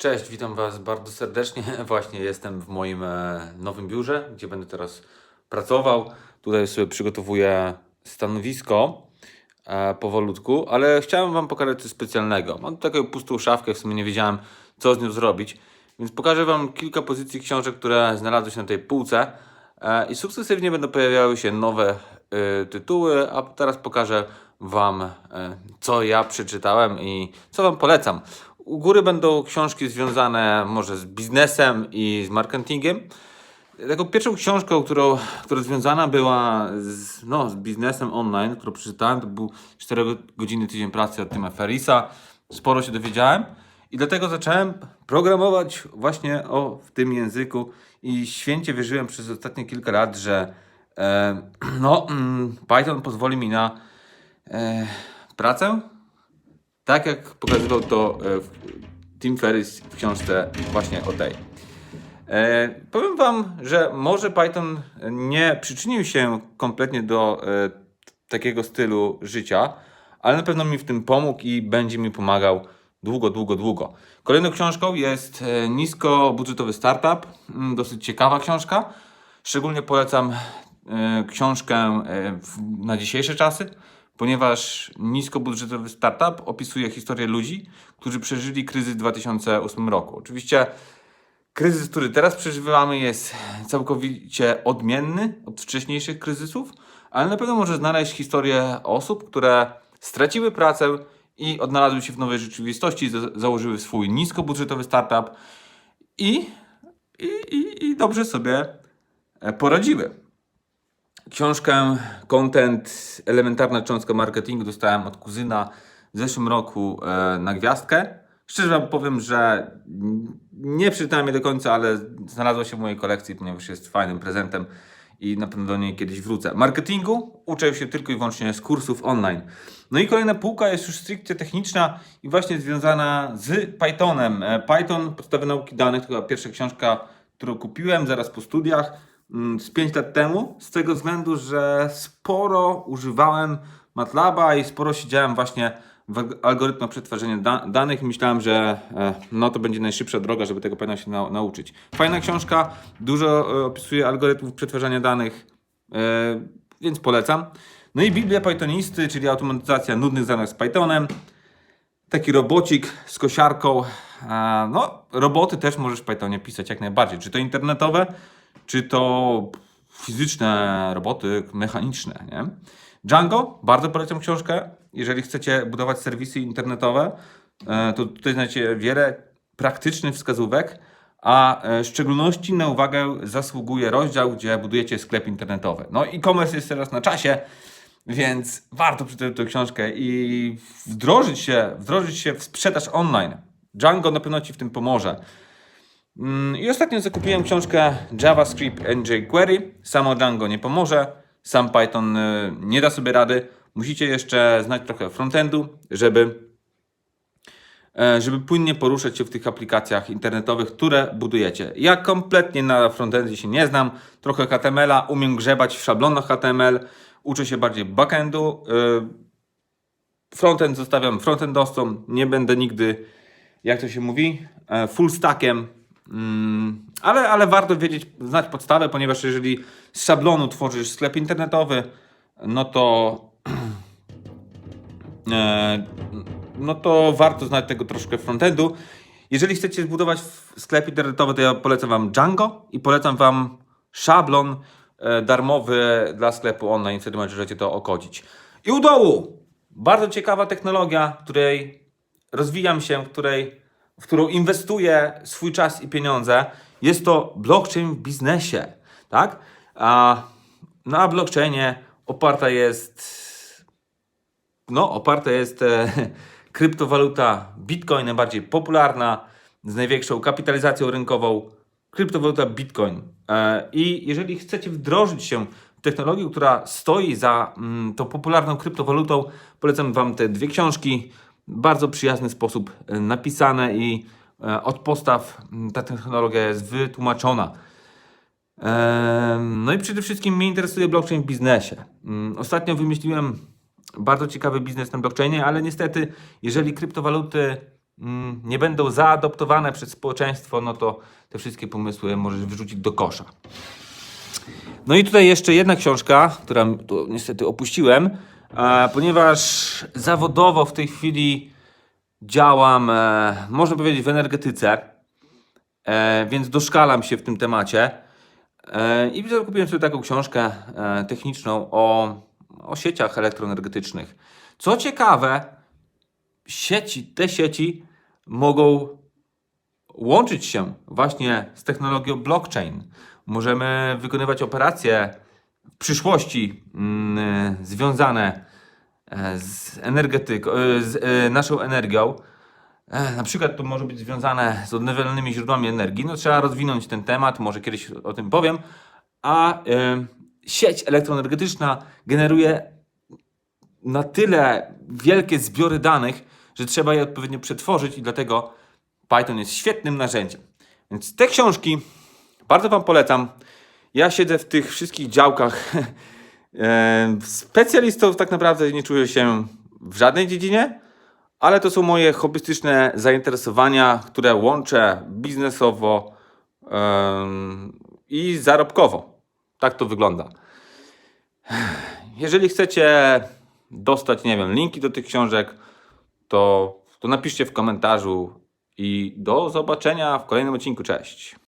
Cześć, witam Was bardzo serdecznie. Właśnie jestem w moim e, nowym biurze, gdzie będę teraz pracował. Tutaj sobie przygotowuję stanowisko e, powolutku, ale chciałem Wam pokazać coś specjalnego. Mam taką pustą szafkę, w sumie nie wiedziałem, co z nią zrobić, więc pokażę Wam kilka pozycji książek, które znalazły się na tej półce e, i sukcesywnie będą pojawiały się nowe tytuły, a teraz pokażę Wam, co ja przeczytałem i co Wam polecam. U góry będą książki związane może z biznesem i z marketingiem. Taką pierwszą książką, którą, która związana była z, no, z biznesem online, którą przeczytałem, to był 4 godziny tydzień pracy od Tima Ferrisa. Sporo się dowiedziałem i dlatego zacząłem programować właśnie o, w tym języku i święcie wierzyłem przez ostatnie kilka lat, że e, no, mm, Python pozwoli mi na e, pracę, tak jak pokazywał to e, Tim Ferriss w książce właśnie o tej. E, powiem Wam, że może Python nie przyczynił się kompletnie do e, takiego stylu życia, ale na pewno mi w tym pomógł i będzie mi pomagał długo, długo, długo. Kolejną książką jest e, niskobudżetowy startup. Mm, Dosyć ciekawa książka. Szczególnie polecam e, książkę na dzisiejsze czasy, ponieważ niskobudżetowy startup opisuje historię ludzi, którzy przeżyli kryzys w 2008 roku. Oczywiście kryzys, który teraz przeżywamy, jest całkowicie odmienny od wcześniejszych kryzysów, ale na pewno może znaleźć historię osób, które straciły pracę i odnalazły się w nowej rzeczywistości, za- założyły swój niskobudżetowy startup i, i, i, i dobrze sobie e, poradziły. Książkę Content Elementarna cząstka marketingu dostałem od kuzyna w zeszłym roku e, na gwiazdkę. Szczerze wam powiem, że nie przeczytałem jej do końca, ale znalazła się w mojej kolekcji, ponieważ jest fajnym prezentem i na pewno do niej kiedyś wrócę. Marketingu uczę się tylko i wyłącznie z kursów online. No i kolejna półka jest już stricte techniczna i właśnie związana z Pythonem. E, Python, podstawy nauki danych, to była pierwsza książka, którą kupiłem zaraz po studiach z 5 lat temu, z tego względu, że sporo używałem MATLABa i sporo siedziałem właśnie w alg- algorytmach przetwarzania da- danych myślałem, że e, no to będzie najszybsza droga, żeby tego Pythona się nau- nauczyć. Fajna książka, dużo e, opisuje algorytmów przetwarzania danych, e, więc polecam. No i Biblia Pythonisty, czyli automatyzacja nudnych zadań z Pythonem taki robocik z kosiarką. E, No, roboty też możesz w Pythonie pisać jak najbardziej. Czy to internetowe, czy to fizyczne roboty mechaniczne, nie? Django, bardzo polecam książkę. Jeżeli chcecie budować serwisy internetowe, e, to tutaj znajdziecie wiele praktycznych wskazówek, a e, w szczególności na uwagę zasługuje rozdział, gdzie budujecie sklep internetowy. No, e-commerce jest teraz na czasie, więc warto przeczytać tę książkę i wdrożyć się, wdrożyć się w sprzedaż online. Django na pewno Ci w tym pomoże. Mm, I ostatnio zakupiłem książkę JavaScript and jQuery. Samo Django nie pomoże, sam Python y, nie da sobie rady. Musicie jeszcze znać trochę frontendu, żeby, e, żeby płynnie poruszać się w tych aplikacjach internetowych, które budujecie. Ja kompletnie na frontendzie się nie znam. Trochę HTML-a, umiem grzebać w szablonach HTML, uczę się bardziej backendu. y, Frontend zostawiam frontendowcom, nie będę nigdy, jak to się mówi, e, full stackiem, ale, ale warto wiedzieć, znać podstawę, ponieważ jeżeli z szablonu tworzysz sklep internetowy, no to e, no to warto znać tego troszkę frontendu. Jeżeli chcecie zbudować sklep internetowy, to ja polecam Wam Django i polecam Wam szablon e, darmowy dla sklepu online, wtedy możecie to okodzić. I u dołu bardzo ciekawa technologia, której rozwijam się, której, w którą inwestuję swój czas i pieniądze. Jest to blockchain w biznesie, tak? A na blockchainie oparta jest no, oparta jest e, kryptowaluta Bitcoin, najbardziej popularna, z największą kapitalizacją rynkową, kryptowaluta Bitcoin. E, I jeżeli chcecie wdrożyć się w technologię, która stoi za mm, tą popularną kryptowalutą, polecam Wam te dwie książki. Bardzo przyjazny sposób e, napisane i e, od podstaw mm, ta technologia jest wytłumaczona. No i przede wszystkim mnie interesuje blockchain w biznesie. Mm, Ostatnio wymyśliłem bardzo ciekawy biznes na blockchainie, ale niestety, jeżeli kryptowaluty mm, nie będą zaadoptowane przez społeczeństwo, no to te wszystkie pomysły możesz wyrzucić do kosza. No i tutaj jeszcze jedna książka, którą niestety opuściłem, ponieważ zawodowo w tej chwili działam, e, można powiedzieć, w energetyce, e, więc doszkalam się w tym temacie. E, I kupiłem sobie taką książkę e, techniczną o, o sieciach elektroenergetycznych. Co ciekawe, sieci, te sieci mogą łączyć się właśnie z technologią blockchain. Możemy wykonywać operacje w przyszłości mm, związane e, z energetyką, e, z e, naszą energią. E, Na przykład to może być związane z odnawialnymi źródłami energii. No trzeba rozwinąć ten temat, może kiedyś o tym powiem. A e, sieć elektroenergetyczna generuje na tyle wielkie zbiory danych, że trzeba je odpowiednio przetworzyć i dlatego Python jest świetnym narzędziem. Więc te książki bardzo Wam polecam. Ja siedzę w tych wszystkich działkach. E, Specjalistą tak naprawdę nie czuję się w żadnej dziedzinie, ale to są moje hobbystyczne zainteresowania, które łączę biznesowo i zarobkowo. Tak to wygląda. Jeżeli chcecie dostać, nie wiem, linki do tych książek, to, to napiszcie w komentarzu i do zobaczenia w kolejnym odcinku. Cześć.